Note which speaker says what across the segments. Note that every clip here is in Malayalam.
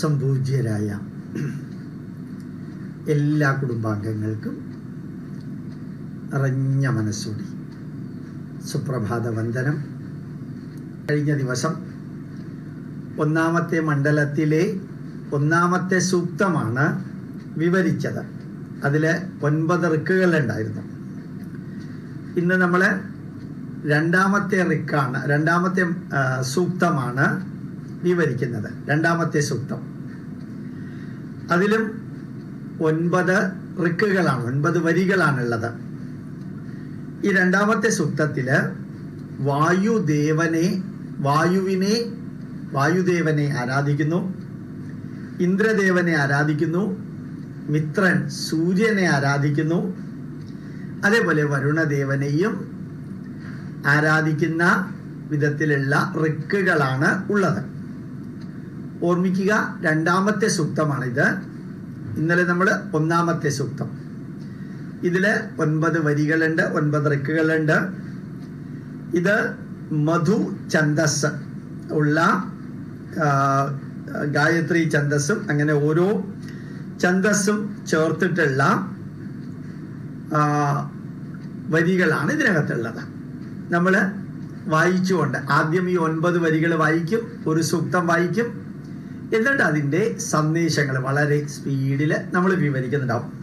Speaker 1: സംപൂജ്യരായ എല്ലാ കുടുംബാംഗങ്ങൾക്കും നിറഞ്ഞ മനസ്സോടി സുപ്രഭാത വന്ദനം. കഴിഞ്ഞ ദിവസം ഒന്നാമത്തെ മണ്ഡലത്തിലെ ഒന്നാമത്തെ സൂക്തമാണ് വിവരിച്ചത്. അതിൽ ഒൻപത് റിക്കുകളുണ്ടായിരുന്നു ഇന്ന് നമ്മൾ രണ്ടാമത്തെ റിക്കാണ് രണ്ടാമത്തെ സൂക്തമാണ് വിവരിക്കുന്നത്. രണ്ടാമത്തെ സൂക്തം. അതിലും ഒൻപത് റിക്കുകളാണ് ഒൻപത് വരികളാണുള്ളത്. ഈ രണ്ടാമത്തെ സൂക്തത്തിൽ വായുദേവനെ വായുവിനെ വായുദേവനെ ആരാധിക്കുന്നു ഇന്ദ്രദേവനെ ആരാധിക്കുന്നു മിത്രൻ സൂര്യനെ ആരാധിക്കുന്നു അതേപോലെ വരുണദേവനെയും ആരാധിക്കുന്ന വിധത്തിലുള്ള റിക്കുകളാണ് ഉള്ളത്. ഓർമ്മിക്കുക രണ്ടാമത്തെ സൂക്തമാണിത്. ഇന്നലെ നമ്മൾ ഒന്നാമത്തെ സൂക്തം. ഇതിൽ ഒൻപത് വരികളുണ്ട് ഒൻപത് റിക്കുകളുണ്ട്. ഇത് മധു ഛന്ദസ് ഉള്ള ഗായത്രി ഛന്ദസ്സും അങ്ങനെ ഓരോ ഛന്ദസ്സും ചേർത്തിട്ടുള്ള വരികളാണ് ഇതിനകത്തുള്ളത്. നമ്മൾ വായിച്ചുകൊണ്ട് ആദ്യം ഈ ഒൻപത് വരികൾ വായിക്കും ഒരു സൂക്തം വായിക്കും എന്നിട്ട് അതിന്റെ സന്ദേശങ്ങൾ വളരെ സ്പീഡിൽ നമ്മൾ വിവരിക്കുന്നുണ്ടാവും.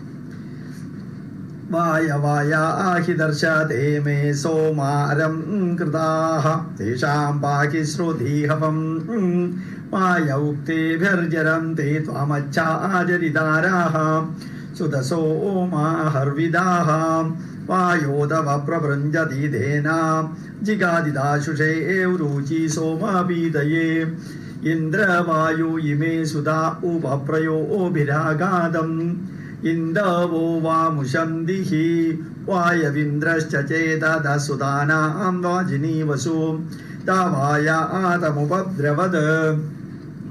Speaker 1: വായ വായാഹി ദർശതേ മേ സോമാരം കൃതാഹ തേഷാം പാഹി ശ്രുതീഹവം. വായ ഉക്തേഭ്യർജരം തേ ത്വമച്ചാചരിതാരാഹ സുതസോമാഹർവിദാഹ. വായോദവ പ്രവൃഞ്ചതീതേന ജിഗാദിദാശുഷേ രുചി സോമാപീതയേ. ഇന്ദ്രവായു ഇമേ സുതാ ഉപപ്രയോഭിരാഘാതം ഇന്ദവോ വാമുഷന്തിഹി വായവിന്ദ്രശ്ച ചേതദസുതാനാം വാജിനീവസു താവായ ആതമുപദ്രവത്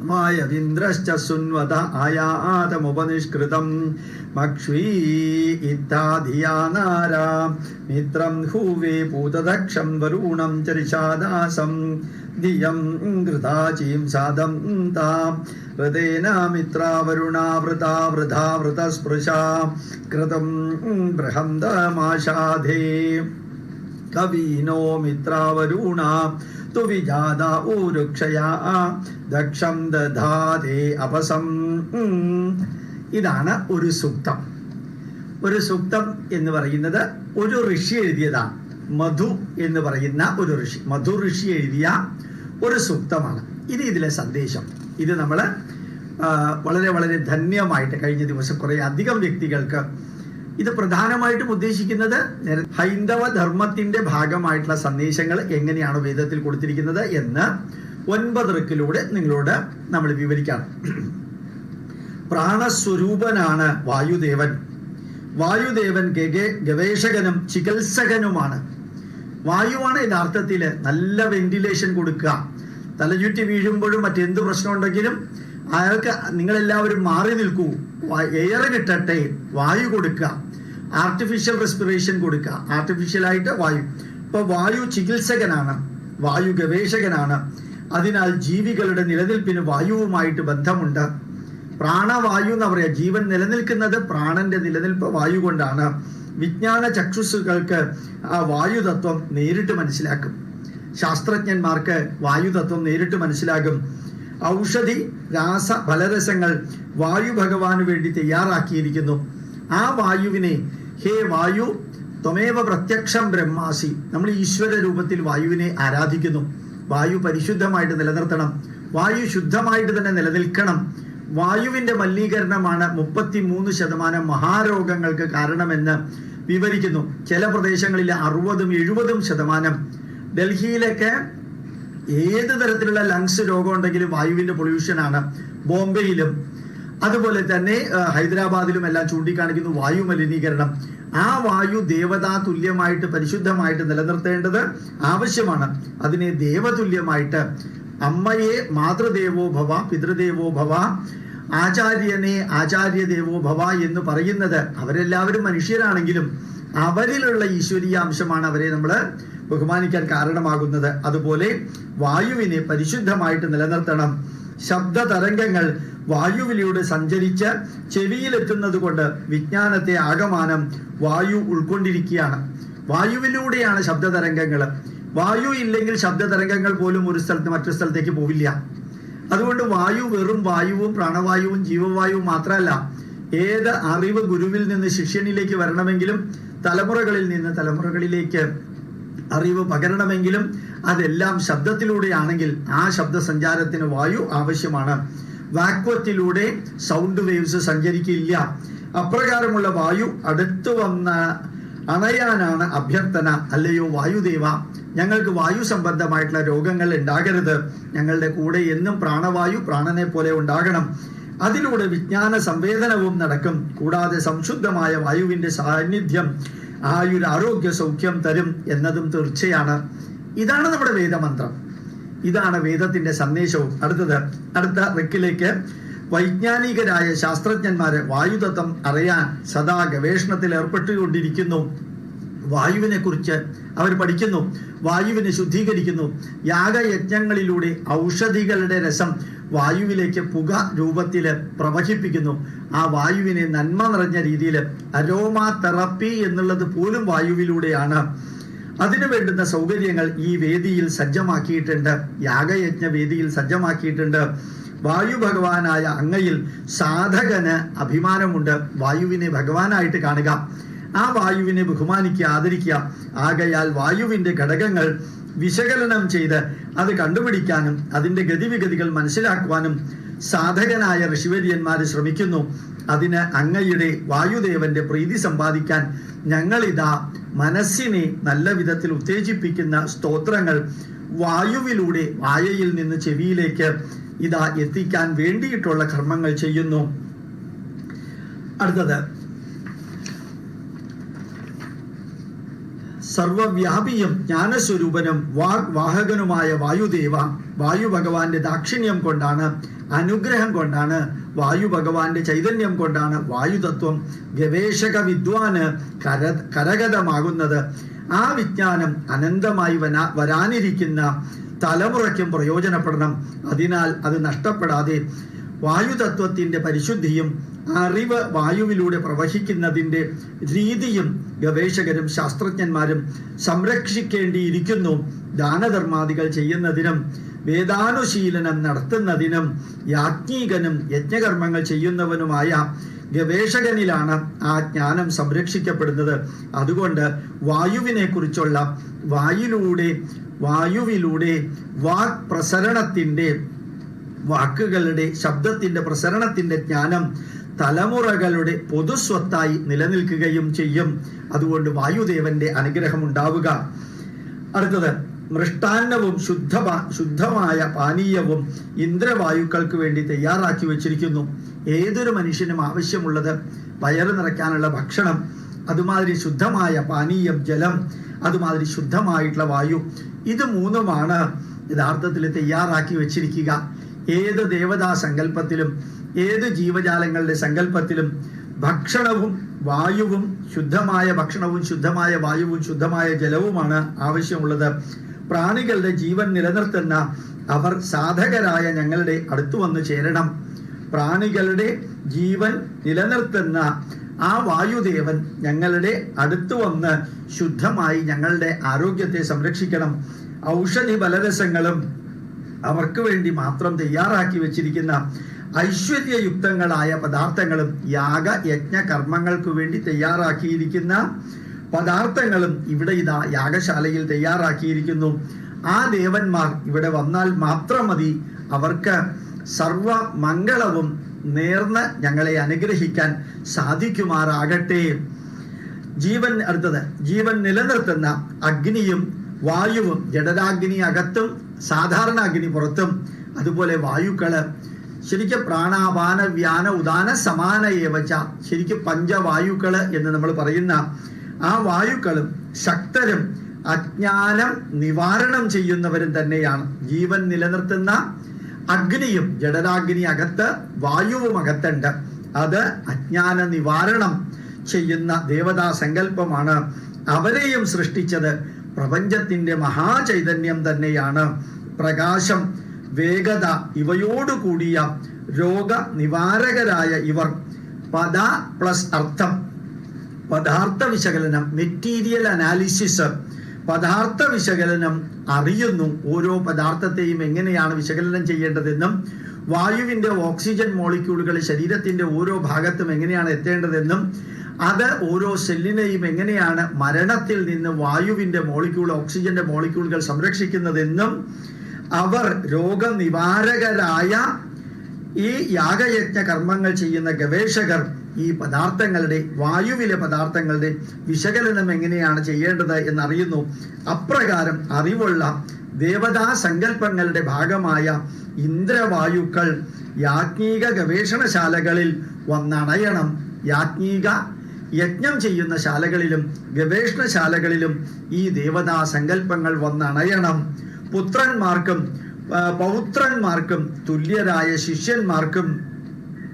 Speaker 1: വായവിന്ദ്രശ്ച സുന്വത ആയാതമുപനിഷ്കൃതം മക്ഷ്വീ ഇത്യാദിയാ നാരാ. മിത്രം ഹൂവേ പൂതദക്ഷം വരുണം ചരിഷാദാസം ധിയം കൃതാചീം സാദം താം ഹൃദേന മിത്രാവരുണാവൃതാ വൃഥാ വൃതസ്പൃശാ കൃതം ബൃഹന്തമാഷാധേ കവീനോ മിത്രാവരുണ. തു വിജാത ഊരുക്ഷയാ. ദക്ഷം ദധാതേ അപസം. ഇതാണ് ഒരു സൂക്തം. ഒരു സൂക്തം എന്ന് പറയുന്നത് ഒരു ഋഷി എഴുതിയതാണ്. മധു എന്ന് പറയുന്ന ഒരു ഋഷി. മധു ഋഷി എഴുതിയ ഒരു സൂക്തമാണ് ഇത് ഇതിലെ സന്ദേശം. ഇത് നമ്മൾ വളരെ വളരെ ധന്യമായിട്ട് കഴിഞ്ഞ ദിവസം കുറേ അധികം വ്യക്തികൾക്ക് ഇത് പ്രധാനമായിട്ടും ഉദ്ദേശിക്കുന്നത് ഹൈന്ദവ ധർമ്മത്തിന്റെ ഭാഗമായിട്ടുള്ള സന്ദേശങ്ങൾ എങ്ങനെയാണ് വേദത്തിൽ കൊടുത്തിരിക്കുന്നത് എന്ന് ഒൻപത് റിക്കിലൂടെ നിങ്ങളോട് നമ്മൾ വിവരിക്കാം. പ്രാണസ്വരൂപനാണ് വായുദേവൻ. വായുദേവൻ ഗവേഷകനും ചികിത്സകനുമാണ്. വായുവാണ് യഥാർത്ഥത്തിൽ നല്ല വെന്റിലേഷൻ കൊടുക്കുക. തലചുറ്റി വീഴുമ്പോഴും മറ്റെന്ത് പ്രശ്നം ഉണ്ടെങ്കിലും അയാൾക്ക് നിങ്ങളെല്ലാവരും മാറി നിൽക്കൂ. എയർ കിട്ടട്ടെ വായു കൊടുക്കുക. ആർട്ടിഫിഷ്യൽ റെസ്പിറേഷൻ കൊടുക്കുക. ആർട്ടിഫിഷ്യലായിട്ട് വായു. ഇപ്പൊ വായു ചികിത്സകനാണ്. വായു ഗവേഷകനാണ്. അതിനാൽ ജീവികളുടെ നിലനിൽപ്പിന് വായുവുമായിട്ട് ബന്ധമുണ്ട്. പ്രാണവായു എന്ന് പറയാ ജീവൻ നിലനിൽക്കുന്നത് പ്രാണന്റെ നിലനിൽപ്പ് വായു കൊണ്ടാണ്. വിജ്ഞാന ചക്ഷുസുകൾക്ക് ആ വായുതത്വം നേരിട്ട് മനസ്സിലാക്കും. ശാസ്ത്രജ്ഞന്മാർക്ക് വായുതത്വം നേരിട്ട് മനസ്സിലാകും. ഔഷധി രാസ ഫലരസങ്ങൾ വായു ഭഗവാന് വേണ്ടി തയ്യാറാക്കിയിരിക്കുന്നു. ആ വായുവിനെ ഹേ വായു ത്വമേവ പ്രത്യക്ഷം ബ്രഹ്മാസി. നമ്മൾ ഈശ്വര രൂപത്തിൽ വായുവിനെ ആരാധിക്കുന്നു. വായു പരിശുദ്ധമായിട്ട് നിലനിർത്തണം. വായു ശുദ്ധമായിട്ട് തന്നെ നിലനിൽക്കണം. വായുവിന്റെ മലിനീകരണമാണ് മുപ്പത്തി മൂന്ന് ശതമാനം മഹാരോഗങ്ങൾക്ക് കാരണമെന്ന് വിവരിക്കുന്നു. ചില പ്രദേശങ്ങളിൽ അറുപതും എഴുപതും ശതമാനം. ഡൽഹിയിലൊക്കെ ഏത് തരത്തിലുള്ള ലങ്സ് രോഗം ഉണ്ടെങ്കിലും വായുവിന്റെ പൊല്യൂഷനാണ് ബോംബെയിലും. അതുപോലെ തന്നെ ഹൈദരാബാദിലും എല്ലാം ചൂണ്ടിക്കാണിക്കുന്നു വായു മലിനീകരണം. ആ വായു ദേവതാ തുല്യമായിട്ട് പരിശുദ്ധമായിട്ട് നിലനിർത്തേണ്ടത് ആവശ്യമാണ്. അതിനെ ദേവതുല്യമായിട്ട് അമ്മയെ മാതൃദേവോ ഭവ പിതൃദേവോ ഭവ ആചാര്യനെ ആചാര്യദേവോ ഭവ എന്ന് പറയുന്നത് അവരെല്ലാവരും മനുഷ്യരാണെങ്കിലും അവരിലുള്ള ഈശ്വരീയ അംശമാണ് അവരെ നമ്മൾ ബഹുമാനിക്കാൻ കാരണമാകുന്നത്. അതുപോലെ വായുവിനെ പരിശുദ്ധമായിട്ട് നിലനിർത്തണം. ശബ്ദ തരംഗങ്ങൾ വായുവിലൂടെ സഞ്ചരിച്ച് ചെവിയിലെത്തുന്നത് കൊണ്ട് വിജ്ഞാനത്തെ ആകമാനം വായു ഉൾക്കൊണ്ടിരിക്കുകയാണ്. വായുവിലൂടെയാണ് ശബ്ദ തരംഗങ്ങൾ. വായു ഇല്ലെങ്കിൽ ശബ്ദ തരംഗങ്ങൾ പോലും ഒരു സ്ഥലത്ത് മറ്റൊരു സ്ഥലത്തേക്ക് പോവില്ല. അതുകൊണ്ട് വായു വെറും വായുവും പ്രാണവായുവും ജീവവായുവും മാത്രമല്ല ഏത് അറിവ് ഗുരുവിൽ നിന്ന് ശിഷ്യനിലേക്ക് വരണമെങ്കിലും തലമുറകളിൽ നിന്ന് തലമുറകളിലേക്ക് അറിവ് പകരണമെങ്കിലും അതെല്ലാം ശബ്ദത്തിലൂടെയാണെങ്കിൽ ആ ശബ്ദ സഞ്ചാരത്തിന് വായു ആവശ്യമാണ്. വാക്വത്തിലൂടെ സൗണ്ട് വേവ്സ് സഞ്ചരിക്കില്ല. അപ്രകാരമുള്ള വായു അടുത്തു വന്ന അണയാനാണ് അഭ്യർത്ഥന അല്ലയോ വായുദേവ? ഞങ്ങൾക്ക് വായു സംബന്ധമായിട്ടുള്ള രോഗങ്ങൾ ഉണ്ടാകരുത്. ഞങ്ങളുടെ കൂടെ എന്നും പ്രാണവായു പ്രാണനെ പോലെ ഉണ്ടാകണം. അതിലൂടെ വിജ്ഞാന സംവേദനവും നടക്കും. കൂടാതെ സംശുദ്ധമായ വായുവിന്റെ സാന്നിധ്യം ആയുര ആരോഗ്യ സൗഖ്യം തരും എന്നതും തീർച്ചയാണ്. ഇതാണ് നമ്മുടെ വേദമന്ത്രം. ഇതാണ് വേദത്തിന്റെ സന്ദേശവും. അടുത്തത് അടുത്ത റിക്കിലേക്ക് വൈജ്ഞാനികരായ ശാസ്ത്രജ്ഞന്മാരെ വായുതത്വം അറിയാൻ സദാ ഗവേഷണത്തിൽ ഏർപ്പെട്ടുകൊണ്ടിരിക്കുന്നു. വായുവിനെ കുറിച്ച് അവർ പഠിക്കുന്നു. വായുവിനെ ശുദ്ധീകരിക്കുന്നു. യാഗയജ്ഞങ്ങളിലൂടെ ഔഷധികളുടെ രസം വായുവിലേക്ക് പുക രൂപത്തിൽ പ്രവഹിപ്പിക്കുന്നു. ആ വായുവിനെ നന്മ നിറഞ്ഞ രീതിയിൽ അരോമ തെറപ്പി എന്നുള്ളത് പോലും വായുവിലൂടെയാണ്. അതിനു വേണ്ടുന്ന സൗകര്യങ്ങൾ ഈ വേദിയിൽ സജ്ജമാക്കിയിട്ടുണ്ട്. യാഗയജ്ഞ വേദിയിൽ സജ്ജമാക്കിയിട്ടുണ്ട്. വായു ഭഗവാനായ അങ്ങയിൽ സാധകന് അഭിമാനമുണ്ട്. വായുവിനെ ഭഗവാനായിട്ട് കാണുക. ആ വായുവിനെ ബഹുമാനിക്കുക ആദരിക്കുക. ആകയാൽ വായുവിന്റെ ഘടകങ്ങൾ വിശകലനം ചെയ്ത് അത് കണ്ടുപിടിക്കാനും അതിന്റെ ഗതിവിഗതികൾ മനസ്സിലാക്കുവാനും സാധകനായ ഋഷിവര്യന്മാർ ശ്രമിക്കുന്നു. അതിന് അങ്ങയുടെ വായുദേവന്റെ പ്രീതി സമ്പാദിക്കാൻ ഞങ്ങളിതാ മനസ്സിനെ നല്ല വിധത്തിൽ ഉത്തേജിപ്പിക്കുന്ന സ്തോത്രങ്ങൾ വായുവിലൂടെ വായയിൽ നിന്ന് ചെവിയിലേക്ക് ഇതാ എത്തിക്കാൻ വേണ്ടിയിട്ടുള്ള കർമ്മങ്ങൾ ചെയ്യുന്നു. അടുത്തത് സർവവ്യാപിയും ജ്ഞാനസ്വരൂപനും വാഗ് വാഹകനുമായ വായുദേവ വായു ഭഗവാന്റെ ദാക്ഷിണ്യം കൊണ്ടാണ് അനുഗ്രഹം കൊണ്ടാണ് വായു ഭഗവാന്റെ ചൈതന്യം കൊണ്ടാണ് വായുതത്വം ഗവേഷക വിദ്വാന് കര കരഗതമാകുന്നത്. ആ വിജ്ഞാനം അനന്തമായി വരാനിരിക്കുന്ന തലമുറയ്ക്കും പ്രയോജനപ്പെടണം. അതിനാൽ അത് നഷ്ടപ്പെടാതെ വായുതത്വത്തിന്റെ പരിശുദ്ധിയും അറിവ് വായുവിലൂടെ പ്രവഹിക്കുന്നതിന്റെ രീതിയും ഗവേഷകരും ശാസ്ത്രജ്ഞന്മാരും സംരക്ഷിക്കേണ്ടിയിരിക്കുന്നു. ദാനധർമാദികൾ ചെയ്യുന്നതിനും വേദാനുശീലനം നടത്തുന്നതിനും യാജ്ഞീകനും യജ്ഞകർമ്മങ്ങൾ ചെയ്യുന്നവനുമായ ഗവേഷകനിലാണ് ആ ജ്ഞാനം സംരക്ഷിക്കപ്പെടുന്നത്. അതുകൊണ്ട് വായുവിനെ കുറിച്ചുള്ള വായുവിലൂടെ വായുവിലൂടെ വാക് പ്രസരണത്തിന്റെ വാക്കുകളുടെ ശബ്ദത്തിന്റെ പ്രസരണത്തിന്റെ ജ്ഞാനം തലമുറകളുടെ പൊതുസ്വത്തായി നിലനിൽക്കുകയും ചെയ്യും. അതുകൊണ്ട് വായുദേവന്റെ അനുഗ്രഹം ഉണ്ടാവുക. അടുത്തത് മൃഷ്ടാന്നവും ശുദ്ധ ശുദ്ധമായ പാനീയവും ഇന്ദ്രവായുക്കൾക്ക് വേണ്ടി തയ്യാറാക്കി വച്ചിരിക്കുന്നു. ഏതൊരു മനുഷ്യനും ആവശ്യമുള്ളത് വയറ് നിറയ്ക്കാനുള്ള ഭക്ഷണം അതുമാതിരി ശുദ്ധമായ പാനീയം ജലം അതുമാതിരി ശുദ്ധമായിട്ടുള്ള വായു ഇത് മൂന്നുമാണ് യഥാർത്ഥത്തിൽ തയ്യാറാക്കി വെച്ചിരിക്കുക. ഏത് ദേവതാ സങ്കല്പത്തിലും ഏത് ജീവജാലങ്ങളുടെ സങ്കല്പത്തിലും ഭക്ഷണവും വായുവും ശുദ്ധമായ ഭക്ഷണവും ശുദ്ധമായ വായുവും ശുദ്ധമായ ജലവുമാണ് ആവശ്യമുള്ളത്. പ്രാണികളുടെ ജീവൻ നിലനിർത്തുന്ന അവർ സാധകരായ ഞങ്ങളുടെ അടുത്തു വന്ന് ചേരണം. പ്രാണികളുടെ ജീവൻ നിലനിർത്തുന്ന ആ വായുദേവൻ ഞങ്ങളുടെ അടുത്ത് വന്ന് ശുദ്ധമായി ഞങ്ങളുടെ ആരോഗ്യത്തെ സംരക്ഷിക്കണം. ഔഷധി ബലരസങ്ങളും അവർക്ക് വേണ്ടി മാത്രം തയ്യാറാക്കി വെച്ചിരിക്കുന്ന ഐശ്വര്യയുക്തങ്ങളായ പദാർത്ഥങ്ങളും യാഗ യജ്ഞ കർമ്മങ്ങൾക്ക് വേണ്ടി തയ്യാറാക്കിയിരിക്കുന്ന പദാർത്ഥങ്ങളും ഇവിടെ ഇതാ യാഗശാലയിൽ തയ്യാറാക്കിയിരിക്കുന്നു. ആ ദേവന്മാർ ഇവിടെ വന്നാൽ മാത്രം മതി. അവർക്ക് സർവ മംഗളവും നേർന്ന് ഞങ്ങളെ അനുഗ്രഹിക്കാൻ സാധിക്കുമാറാകട്ടെ. ജീവൻ അടുത്തത് ജീവൻ നിലനിർത്തുന്ന അഗ്നിയും വായുവും ജഡരാഗ്നി അകത്തും സാധാരണ അഗ്നി പുറത്തും അതുപോലെ വായുക്കൾ. ശരിക്കും പ്രാണാപാന വ്യാന ഉദാന സമാന ഏവച്ച ശരിക്കും പഞ്ചവായുക്കൾ എന്ന് നമ്മൾ പറയുന്ന ആ വായുക്കളും ശക്തരും അജ്ഞാനം നിവാരണം ചെയ്യുന്നവരും തന്നെയാണ്. ജീവൻ നിലനിർത്തുന്ന അഗ്നിയും ജഡരാഗ്നി അകത്ത് വായുവും അകത്തുണ്ട്. അത് അജ്ഞാന നിവാരണം ചെയ്യുന്ന ദേവതാ സങ്കല്പമാണ്. അവരെയും സൃഷ്ടിച്ചത് പ്രപഞ്ചത്തിന്റെ മഹാചൈതന്യം തന്നെയാണ്. പ്രകാശം വേഗത ഇവയോടുകൂടിയ രോഗ നിവാരകരായ ഇവർ. പദ പ്ലസ് അർത്ഥം. പദാർത്ഥ വിശകലനം മെറ്റീരിയൽ അനാലിസിസ് പദാർത്ഥ വിശകലനം അറിയുന്നു ഓരോ പദാർത്ഥത്തെയും എങ്ങനെയാണ് വിശകലനം ചെയ്യേണ്ടതെന്നും വായുവിന്റെ ഓക്സിജൻ മോളിക്യൂളുകൾ ശരീരത്തിന്റെ ഓരോ ഭാഗത്തും എങ്ങനെയാണ് എത്തേണ്ടതെന്നും അത് ഓരോ സെല്ലിനെയും എങ്ങനെയാണ് മരണത്തിൽ നിന്ന് വായുവിന്റെ മോളിക്യൂൾ ഓക്സിജന്റെ മോളിക്യൂളുകൾ സംരക്ഷിക്കുന്നതെന്നും അവർ രോഗനിവാരകരായ ഈ യാഗയജ്ഞ കർമ്മങ്ങൾ ചെയ്യുന്ന ഗവേഷകർ ഈ പദാർത്ഥങ്ങളുടെ വായുവിലെ പദാർത്ഥങ്ങളുടെ വിശകലനം എങ്ങനെയാണ് ചെയ്യേണ്ടത് എന്നറിയുന്നു. അപ്രകാരം അറിവുള്ള ദേവതാ സങ്കല്പങ്ങളുടെ ഭാഗമായ ഇന്ദ്രവായുക്കൾ യാജ്ഞിക ഗവേഷണശാലകളിൽ വന്നണയണം യാജ്ഞിക യജ്ഞം ചെയ്യുന്ന ശാലകളിലും ഗവേഷണശാലകളിലും ഈ ദേവതാ സങ്കല്പങ്ങൾ വന്നണയണം പുത്രന്മാർക്കും പൗത്രന്മാർക്കും തുല്യരായ ശിഷ്യന്മാർക്കും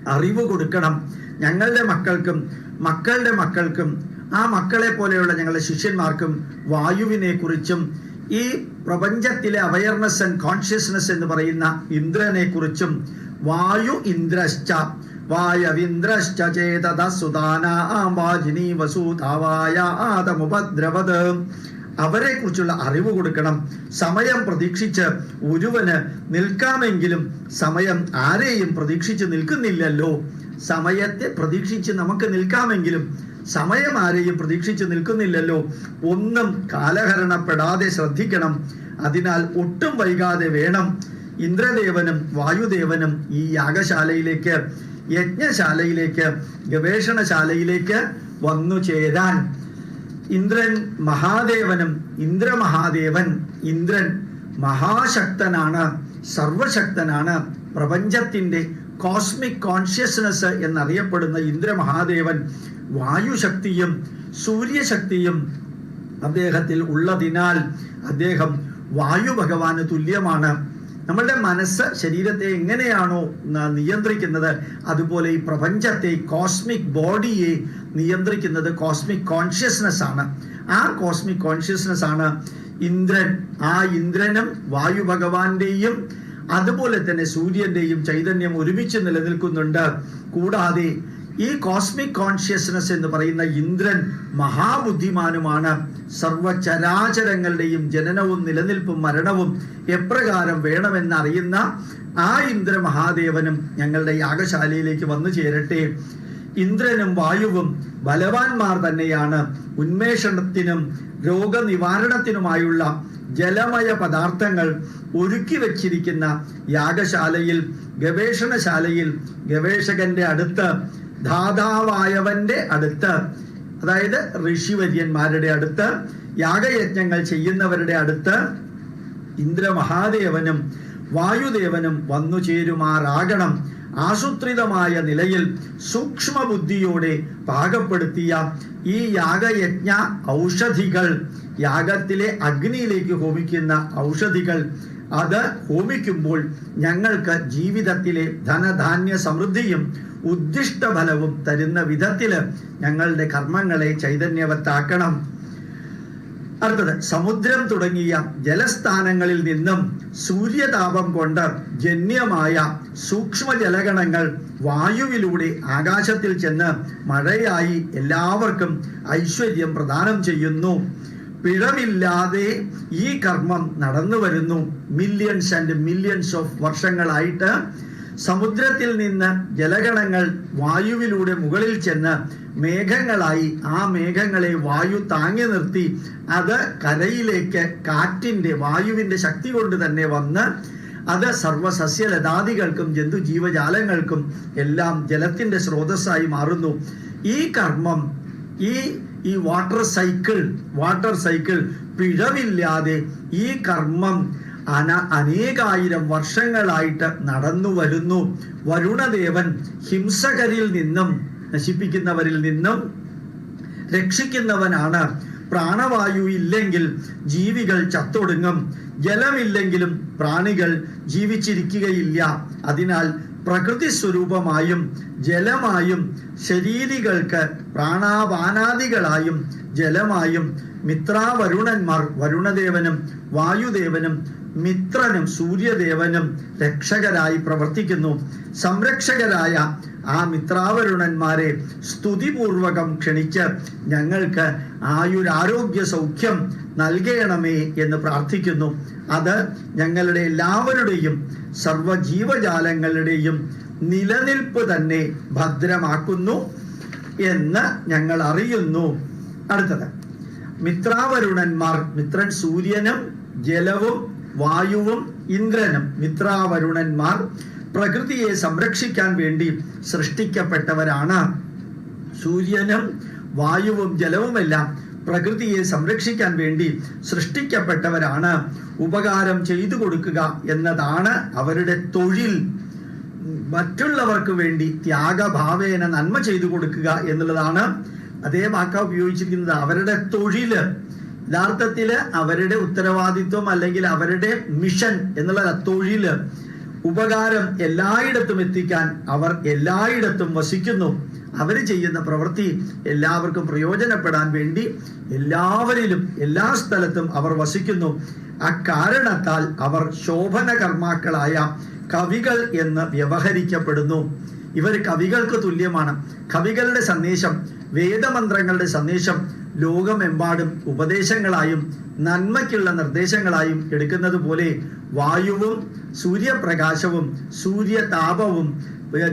Speaker 1: അറിവ് കൊടുക്കണം. ഞങ്ങളുടെ മക്കൾക്കും മക്കളുടെ മക്കൾക്കും ആ മക്കളെ പോലെയുള്ള ഞങ്ങളുടെ ശിഷ്യന്മാർക്കും വായുവിനെ കുറിച്ചും ഈ പ്രപഞ്ചത്തിലെ അവയർനെസ് ആൻഡ് കോൺഷ്യസ്നെസ് എന്ന് പറയുന്ന ഇന്ദ്രനെ കുറിച്ചും വായു ഇന്ദ്രശ്ച വായവിന്ദ്രശ്ച ചേതത വാജിനി വസൂതാവായ ആദമുപദ്രവത്. അവരെ കുറിച്ചുള്ള അറിവ് കൊടുക്കണം. സമയം പ്രതീക്ഷിച്ച് ഒരുവന് നിൽക്കാമെങ്കിലും സമയം ആരെയും പ്രതീക്ഷിച്ച് നിൽക്കുന്നില്ലല്ലോ. സമയത്തെ പ്രതീക്ഷിച്ച് നമുക്ക് നിൽക്കാമെങ്കിലും സമയം ആരെയും പ്രതീക്ഷിച്ച് നിൽക്കുന്നില്ലല്ലോ. ഒന്നും കാലഹരണപ്പെടാതെ ശ്രദ്ധിക്കണം. അതിനാൽ ഒട്ടും വൈകാതെ വേണം ഇന്ദ്രദേവനും വായുദേവനും ഈ യാഗശാലയിലേക്ക് യജ്ഞശാലയിലേക്ക് ഗവേഷണശാലയിലേക്ക് വന്നു ചേരാൻ. ഇന്ദ്രൻ മഹാദേവനും ഇന്ദ്രമഹാദേവൻ ഇന്ദ്രൻ മഹാശക്തനാണ് സർവശക്തനാണ് പ്രപഞ്ചത്തിന്റെ കോസ്മിക് കോൺഷ്യസ്നസ് എന്നറിയപ്പെടുന്ന ഇന്ദ്രമഹാദേവൻ വായുശക്തിയും സൂര്യശക്തിയും അദ്ദേഹത്തിൽ ഉള്ളതിനാൽ അദ്ദേഹം വായു ഭഗവാന് തുല്യമാണ്. നമ്മളുടെ മനസ്സ് ശരീരത്തെ എങ്ങനെയാണോ നിയന്ത്രിക്കുന്നത് അതുപോലെ ഈ പ്രപഞ്ചത്തെ കോസ്മിക് ബോഡിയെ നിയന്ത്രിക്കുന്നത് കോസ്മിക് കോൺഷ്യസ്നെസ് ആണ്. ആ കോസ്മിക് കോൺഷ്യസ്നെസ് ആണ് ഇന്ദ്രൻ. ആ ഇന്ദ്രനും വായു ഭഗവാന്റെയും അതുപോലെ തന്നെ സൂര്യന്റെയും ചൈതന്യം ഒരുമിച്ച് നിലനിൽക്കുന്നുണ്ട്. കൂടാതെ ഈ കോസ്മിക് കോൺഷ്യസ്നസ് എന്ന് പറയുന്ന ഇന്ദ്രൻ മഹാബുദ്ധിമാനുമാണ്. സർവചരാചരങ്ങളുടെയും ജനനവും നിലനിൽപ്പും മരണവും എപ്രകാരം വേണമെന്നറിയുന്ന ആ ഇന്ദ്ര മഹാദേവനും ഞങ്ങളുടെ യാഗശാലയിലേക്ക് വന്നു ചേരട്ടെ. ഇന്ദ്രനും വായുവും ബലവാന്മാർ തന്നെയാണ്. ഉന്മേഷണത്തിനും രോഗനിവാരണത്തിനുമായുള്ള ജലമയ പദാർത്ഥങ്ങൾ ഒരുക്കി വച്ചിരിക്കുന്ന യാഗശാലയിൽ ഗവേഷണശാലയിൽ ഗവേഷകന്റെ അടുത്ത് ധാതാവായവന്റെ അടുത്ത് അതായത് ഋഷിവര്യന്മാരുടെ അടുത്ത് യാഗയജ്ഞങ്ങൾ ചെയ്യുന്നവരുടെ അടുത്ത് ഇന്ദ്രമഹാദേവനും വായുദേവനും വന്നു ചേരുമാറാകണം ആസൂത്രിതമായ നിലയിൽ സൂക്ഷ്മ ബുദ്ധിയോടെ പാകപ്പെടുത്തിയ ഈ യാഗയജ്ഞ ഔഷധികൾ യാഗത്തിലെ അഗ്നിയിലേക്ക് ഹോമിക്കുന്ന ഔഷധികൾ അത് ഹോമിക്കുമ്പോൾ ഞങ്ങൾക്ക് ജീവിതത്തിലെ ധനധാന്യ സമൃദ്ധിയും ഉദ്ദിഷ്ട ഫലവും തരുന്ന വിധത്തിൽ ഞങ്ങളുടെ കർമ്മങ്ങളെ ചൈതന്യവത്താക്കണം. അടുത്തത് സമുദ്രം തുടങ്ങിയ ജലസ്ഥാനങ്ങളിൽ നിന്നും സൂര്യതാപം കൊണ്ട് ജന്യമായ സൂക്ഷ്മ ജലഗണങ്ങൾ വായുവിലൂടെ ആകാശത്തിൽ ചെന്ന് മഴയായി എല്ലാവർക്കും ഐശ്വര്യം പ്രദാനം ചെയ്യുന്നു. പിഴവില്ലാതെ ഈ കർമ്മം നടന്നു വരുന്നു മില്യൺസ് ആൻഡ് മില്യൺസ് ഓഫ് വർഷങ്ങളായിട്ട് സമുദ്രത്തിൽ നിന്ന് ജലഗണങ്ങൾ വായുവിലൂടെ മുകളിൽ ചെന്ന് മേഘങ്ങളായി ആ മേഘങ്ങളെ വായു താങ്ങി നിർത്തി. അത് കരയിലേക്ക് കാറ്റിന്റെ വായുവിന്റെ ശക്തി കൊണ്ട് തന്നെ വന്ന് അത് സർവസസ്യലതാദികൾക്കും ജന്തു ജീവജാലങ്ങൾക്കും എല്ലാം ജലത്തിന്റെ സ്രോതസ്സായി മാറുന്നു. ഈ കർമ്മം ഈ ഈ വാട്ടർ സൈക്കിൾ വാട്ടർ സൈക്കിൾ പിഴവില്ലാതെ ഈ കർമ്മം അന അനേകായിരം വർഷങ്ങളായിട്ട് നടന്നു വരുന്നു. വരുണദേവൻ ഹിംസകരിൽ നിന്നും നശിപ്പിക്കുന്നവരിൽ നിന്നും രക്ഷിക്കുന്നവനാണ്. പ്രാണവായു ഇല്ലെങ്കിൽ ജീവികൾ ചത്തൊടുങ്ങും. ജലമില്ലെങ്കിലും പ്രാണികൾ ജീവിച്ചിരിക്കുകയില്ല. അതിനാൽ പ്രകൃതി സ്വരൂപമായും ജലമായും ശരീരികൾക്ക് പ്രാണാപാനാദികളായും ജലമായും മിത്രാവരുണന്മാർ വരുണദേവനും വായുദേവനും മിത്രനും സൂര്യദേവനും രക്ഷകരായി പ്രവർത്തിക്കുന്നു. സംരക്ഷകരായ ആ മിത്രാവരുണന്മാരെ സ്തുതിപൂർവകം ക്ഷണിച്ച് ഞങ്ങൾക്ക് ആയുരാരോഗ്യ സൗഖ്യം നൽകണമേ എന്ന് പ്രാർത്ഥിക്കുന്നു. അത് ഞങ്ങളുടെ എല്ലാവരുടെയും സർവജീവജാലങ്ങളുടെയും നിലനിൽപ്പ് തന്നെ ഭദ്രമാക്കുന്നു എന്ന് ഞങ്ങൾ അറിയുന്നു. അടുത്തത്. മിത്രാവരുണന്മാർ മിത്രൻ സൂര്യനും ജലവും വായുവും ഇന്ദ്രനും മിത്രാവരുണന്മാർ പ്രകൃതിയെ സംരക്ഷിക്കാൻ വേണ്ടി സൃഷ്ടിക്കപ്പെട്ടവരാണ്. സൂര്യനും വായുവും ജലവുമെല്ലാം പ്രകൃതിയെ സംരക്ഷിക്കാൻ വേണ്ടി സൃഷ്ടിക്കപ്പെട്ടവരാണ്. ഉപകാരം ചെയ്തു കൊടുക്കുക എന്നതാണ് അവരുടെ തൊഴിൽ. മറ്റുള്ളവർക്ക് വേണ്ടി ത്യാഗഭാവേന നന്മ ചെയ്തു കൊടുക്കുക എന്നുള്ളതാണ് അതേ വാക്ക ഉപയോഗിച്ചിരിക്കുന്നത്. അവരുടെ തൊഴിൽ. യഥാർത്ഥത്തിൽ അവരുടെ ഉത്തരവാദിത്വം അല്ലെങ്കിൽ അവരുടെ മിഷൻ എന്നുള്ള തൊഴിൽ ഉപകാരം എല്ലായിടത്തും എത്തിക്കാൻ അവർ എല്ലായിടത്തും വസിക്കുന്നു. അവർ ചെയ്യുന്ന പ്രവൃത്തി എല്ലാവർക്കും പ്രയോജനപ്പെടാൻ വേണ്ടി എല്ലാവരിലും എല്ലാ സ്ഥലത്തും അവർ വസിക്കുന്നു. അക്കാരണത്താൽ അവർ ശോഭന കർമാക്കളായ കവികൾ എന്ന് വ്യവഹരിക്കപ്പെടുന്നു. ഇവർ കവികൾക്ക് തുല്യമാണ്. കവികളുടെ സന്ദേശം വേദമന്ത്രങ്ങളുടെ സന്ദേശം ലോകമെമ്പാടും ഉപദേശങ്ങളായും നന്മയ്ക്കുള്ള നിർദ്ദേശങ്ങളായും എടുക്കുന്നത് പോലെ വായുവും സൂര്യപ്രകാശവും സൂര്യതാപവും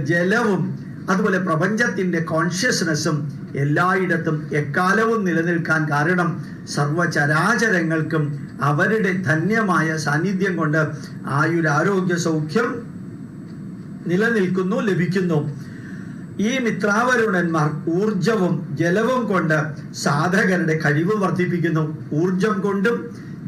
Speaker 1: ജലവും അതുപോലെ പ്രപഞ്ചത്തിന്റെ കോൺഷ്യസ്നെസ്സും എല്ലായിടത്തും എക്കാലവും നിലനിൽക്കാൻ കാരണം സർവചരാചരങ്ങൾക്കും അവരുടെ ധന്യമായ സാന്നിധ്യം കൊണ്ട് ആയുരാരോഗ്യ സൗഖ്യം നിലനിൽക്കുന്നു ലഭിക്കുന്നു. ഈ മിത്രാവരുണന്മാർ ഊർജവും ജലവും കൊണ്ട് സാധകരുടെ കഴിവ് വർദ്ധിപ്പിക്കുന്നു. ഊർജം കൊണ്ടും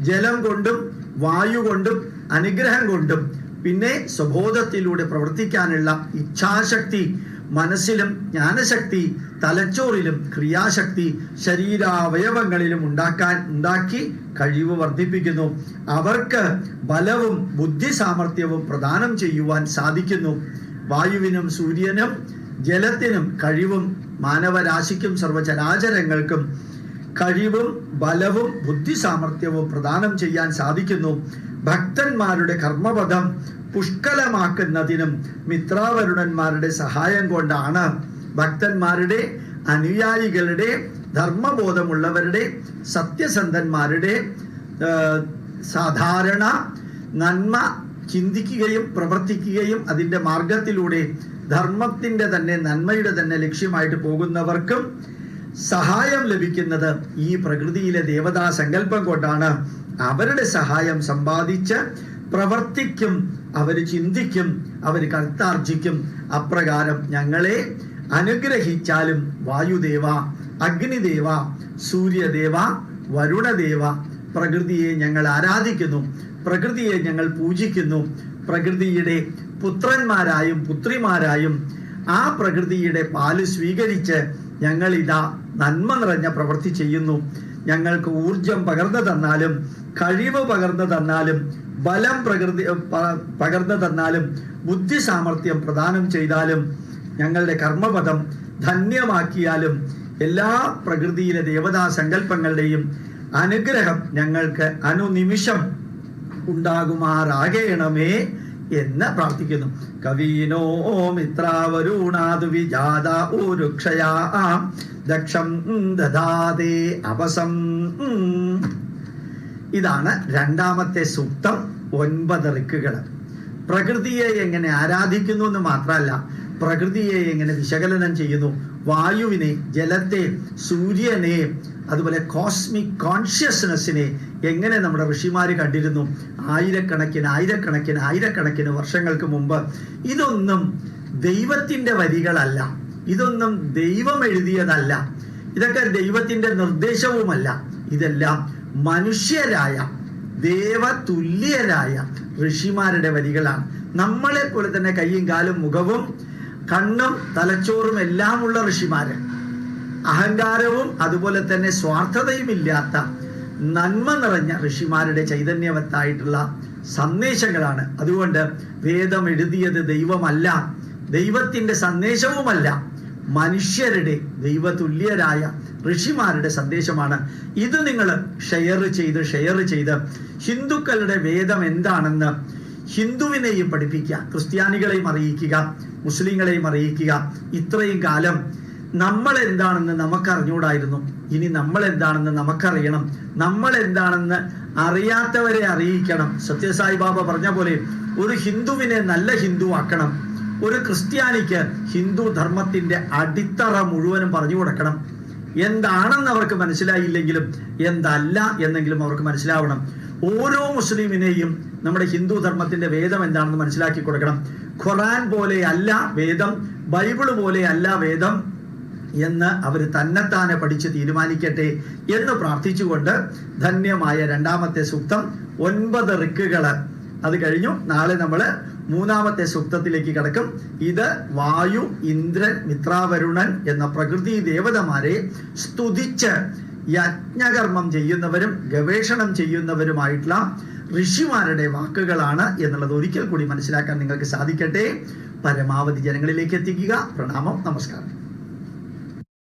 Speaker 1: ജലം കൊണ്ടും വായു കൊണ്ടും അനുഗ്രഹം കൊണ്ടും പിന്നെ സ്വബോധത്തിലൂടെ പ്രവർത്തിക്കാനുള്ള ഇച്ഛാശക്തി മനസ്സിലും ജ്ഞാനശക്തി തലച്ചോറിലും ക്രിയാശക്തി ശരീരാവയവങ്ങളിലും ഉണ്ടാക്കാൻ ഉണ്ടാക്കി കഴിവ് വർദ്ധിപ്പിക്കുന്നു. അവർക്ക് ബലവും ബുദ്ധി സാമർഥ്യവും പ്രദാനം ചെയ്യുവാൻ സാധിക്കുന്നു. വായുവിനും സൂര്യനും ജലത്തിനും കഴിവും മാനവരാശിക്കും സർവചരാചരങ്ങൾക്കും കഴിവും ബലവും ബുദ്ധി സാമർഥ്യവും പ്രദാനം ചെയ്യാൻ സാധിക്കുന്നു. ഭക്തന്മാരുടെ കർമ്മപഥം പുഷ്കലമാക്കുന്നതിനും മിത്രാവരുണന്മാരുടെ സഹായം കൊണ്ടാണ്. ഭക്തന്മാരുടെ അനുയായികളുടെ ധർമ്മബോധമുള്ളവരുടെ സത്യസന്ധന്മാരുടെ സാധാരണ നന്മ ചിന്തിക്കുകയും പ്രവർത്തിക്കുകയും അതിന്റെ മാർഗത്തിലൂടെ ധർമ്മത്തിന്റെ തന്നെ നന്മയുടെ തന്നെ ലക്ഷ്യമായിട്ട് പോകുന്നവർക്കും സഹായം ലഭിക്കുന്നത് ഈ പ്രകൃതിയിലെ ദേവതാ സങ്കല്പം കൊണ്ടാണ്. അവരുടെ സഹായം സമ്പാദിച്ച് പ്രവർത്തിക്കും അവർ ചിന്തിക്കും അവർ കർത്താർജിക്കും. അപ്രകാരം ഞങ്ങളെ അനുഗ്രഹിച്ചാലും വായുദേവ അഗ്നിദേവ സൂര്യദേവ വരുണദേവ പ്രകൃതിയെ ഞങ്ങൾ ആരാധിക്കുന്നു പ്രകൃതിയെ ഞങ്ങൾ പൂജിക്കുന്നു പ്രകൃതിയുടെ പുത്രന്മാരായും പുത്രിമാരായും ആ പ്രകൃതിയുടെ പാൽ സ്വീകരിച്ച് ഞങ്ങൾ ഇതാ നന്മ നിറഞ്ഞ പ്രവൃത്തി ചെയ്യുന്നു. ഞങ്ങൾക്ക് ഊർജം പകർന്നു തന്നാലും കഴിവ് പകർന്നു തന്നാലും ബലം പ്രകൃതി പകർന്നു തന്നാലും ബുദ്ധി സാമർഥ്യം പ്രദാനം ചെയ്താലും ഞങ്ങളുടെ കർമ്മപദം ധന്യമാക്കിയാലും എല്ലാ പ്രകൃതിയിലെ ദേവതാ സങ്കല്പങ്ങളുടെയും അനുഗ്രഹം ഞങ്ങൾക്ക് അനുനിമിഷം ഉണ്ടാകുമാറാകണമേ. എന്ന് പ്രാർത്ഥിക്കുന്നു. കവീനോ മിത്രാവരുണാതു വിജാത ഊരുക്ഷയാ. ദക്ഷം ദദാതേ അവസം. ഇതാണ് രണ്ടാമത്തെ സൂക്തം ഒൻപത് റിക്കുകൾ പ്രകൃതിയെ എങ്ങനെ ആരാധിക്കുന്നു എന്ന് മാത്രമല്ല പ്രകൃതിയെ എങ്ങനെ വിശകലനം ചെയ്യുന്നു? വായുവിനെ ജലത്തെ സൂര്യനെ അതുപോലെ കോസ്മിക് കോൺഷ്യസ്നെസ്സിനെ എങ്ങനെ നമ്മുടെ ഋഷിമാർ കണ്ടിരുന്നു? ആയിരക്കണക്കിന് ആയിരക്കണക്കിന് ആയിരക്കണക്കിന് വർഷങ്ങൾക്ക് മുമ്പ്. ഇതൊന്നും ദൈവത്തിന്റെ വരികളല്ല. ഇതൊന്നും ദൈവം എഴുതിയതല്ല. ഇതൊക്കെ ദൈവത്തിന്റെ നിർദ്ദേശവുമല്ല. ഇതെല്ലാം മനുഷ്യരായ ദേവതുല്യരായ ഋഷിമാരുടെ വരികളാണ്. നമ്മളെ പോലെ തന്നെ കയ്യും കാലും മുഖവും കണ്ണും തലച്ചോറും എല്ലാമുള്ള ഋഷിമാരാണ് ഋഷിമാര്. അഹങ്കാരവും അതുപോലെ തന്നെ സ്വാർത്ഥതയും ഇല്ലാത്ത നന്മ നിറഞ്ഞ ഋഷിമാരുടെ ചൈതന്യവത്തായിട്ടുള്ള സന്ദേശങ്ങളാണ്. അതുകൊണ്ട് വേദം എഴുതിയത് ദൈവമല്ല ദൈവത്തിന്റെ സന്ദേശവുമല്ല മനുഷ്യരുടെ ദൈവതുല്യരായ ഋഷിമാരുടെ സന്ദേശമാണ്. ഇത് നിങ്ങൾ ഷെയർ ചെയ്ത് ഷെയർ ചെയ്ത് ഹിന്ദുക്കളുടെ വേദം എന്താണെന്ന് ഹിന്ദുവിനെയും പഠിപ്പിക്കുക ക്രിസ്ത്യാനികളെയും അറിയിക്കുക മുസ്ലിങ്ങളെയും അറിയിക്കുക. ഇത്രയും കാലം നമ്മൾ എന്താണെന്ന് നമുക്ക് അറിഞ്ഞുകൂടായിരുന്നു ഇനി നമ്മൾ എന്താണെന്ന് നമുക്കറിയണം. നമ്മൾ എന്താണെന്ന് അറിയാത്തവരെ അറിയിക്കണം. സത്യസായി ബാബ പറഞ്ഞ പോലെ ഒരു ഹിന്ദുവിനെ നല്ല ഹിന്ദു ആക്കണം ഒരു ക്രിസ്ത്യാനിക്ക് ഹിന്ദു ധർമ്മത്തിന്റെ അടിത്തറ മുഴുവനും പറഞ്ഞു കൊടുക്കണം. എന്താണെന്ന് അവർക്ക് മനസ്സിലായില്ലെങ്കിലും എന്തല്ല എന്നെങ്കിലും അവർക്ക് മനസ്സിലാവണം. ഓരോ മുസ്ലിമിനെയും നമ്മുടെ ഹിന്ദു ധർമ്മത്തിന്റെ വേദം എന്താണെന്ന് മനസ്സിലാക്കി കൊടുക്കണം. ഖുറാൻ പോലെ അല്ല വേദം ബൈബിൾ പോലെ അല്ല വേദം എന്ന് അവർ തന്നെത്താനെ പഠിച്ച് തീരുമാനിക്കട്ടെ എന്ന് പ്രാർത്ഥിച്ചുകൊണ്ട് ധന്യമായ രണ്ടാമത്തെ സൂക്തം ഒൻപത് റിക്കുകൾ അത് കഴിഞ്ഞു. നാളെ നമ്മൾ മൂന്നാമത്തെ സൂക്തത്തിലേക്ക് കിടക്കും. ഇത് വായു ഇന്ദ്രൻ മിത്രാവരുണൻ എന്ന പ്രകൃതി ദേവതമാരെ സ്തുതിച്ച് യജ്ഞകർമ്മം ചെയ്യുന്നവരും ഗവേഷണം ചെയ്യുന്നവരുമായിട്ടുള്ള ഋഷിമാരുടെ വാക്കുകളാണ് എന്നുള്ളത് ഒരിക്കൽ കൂടി മനസ്സിലാക്കാൻ നിങ്ങൾക്ക് സാധിക്കട്ടെ. പരമാവധി ജനങ്ങളിലേക്ക് എത്തിക്കുക. പ്രണാമം. നമസ്കാരം.